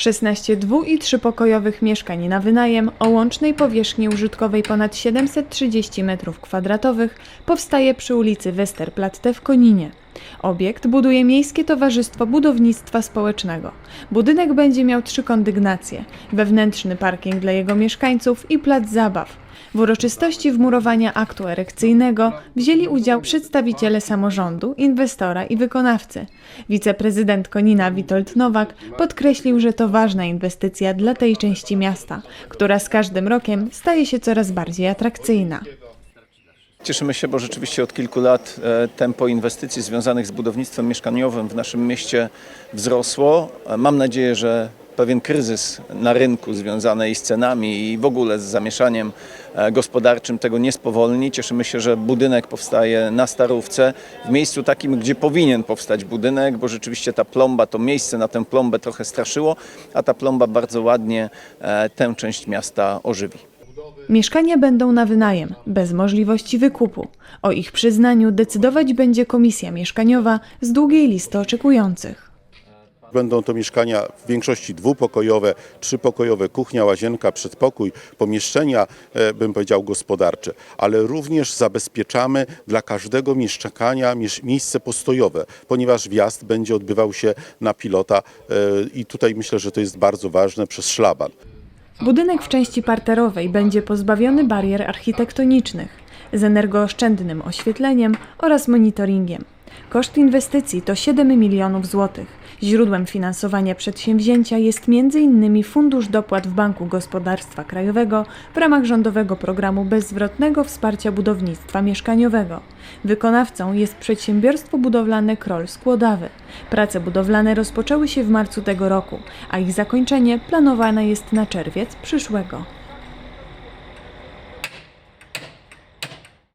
16 dwu- i trzypokojowych mieszkań na wynajem o łącznej powierzchni użytkowej ponad 730 m2 powstaje przy ulicy Westerplatte w Koninie. Obiekt buduje Miejskie Towarzystwo Budownictwa Społecznego. Budynek będzie miał trzy kondygnacje, wewnętrzny parking dla jego mieszkańców i plac zabaw. W uroczystości wmurowania aktu erekcyjnego wzięli udział przedstawiciele samorządu, inwestora i wykonawcy. Wiceprezydent Konina Witold Nowak podkreślił, że to ważna inwestycja dla tej części miasta, która z każdym rokiem staje się coraz bardziej atrakcyjna. Cieszymy się, bo rzeczywiście od kilku lat e, tempo inwestycji związanych z budownictwem mieszkaniowym w naszym mieście wzrosło. E, Mam nadzieję, że pewien kryzys na rynku związany z cenami i w ogóle z zamieszaniem e, gospodarczym tego nie spowolni. Cieszymy się, że budynek powstaje na Starówce, w miejscu takim, gdzie powinien powstać budynek, bo rzeczywiście ta plomba, to miejsce na tę plombę trochę straszyło, a ta plomba bardzo ładnie e, tę część miasta ożywi. Mieszkania będą na wynajem, bez możliwości wykupu. O ich przyznaniu decydować będzie komisja mieszkaniowa z długiej listy oczekujących. Będą to mieszkania w większości dwupokojowe, trzypokojowe, kuchnia, łazienka, przedpokój, pomieszczenia, e, bym powiedział, gospodarcze, ale również zabezpieczamy dla każdego mieszkania mies- miejsce postojowe, ponieważ wjazd będzie odbywał się na pilota e, i tutaj myślę, że to jest bardzo ważne przez szlaban. Budynek w części parterowej będzie pozbawiony barier architektonicznych, z energooszczędnym oświetleniem oraz monitoringiem. Koszt inwestycji to 7 milionów złotych. Źródłem finansowania przedsięwzięcia jest m.in. Fundusz Dopłat w Banku Gospodarstwa Krajowego w ramach rządowego programu bezzwrotnego wsparcia budownictwa mieszkaniowego. Wykonawcą jest przedsiębiorstwo budowlane Kroll Skłodawy. Prace budowlane rozpoczęły się w marcu tego roku, a ich zakończenie planowane jest na czerwiec przyszłego.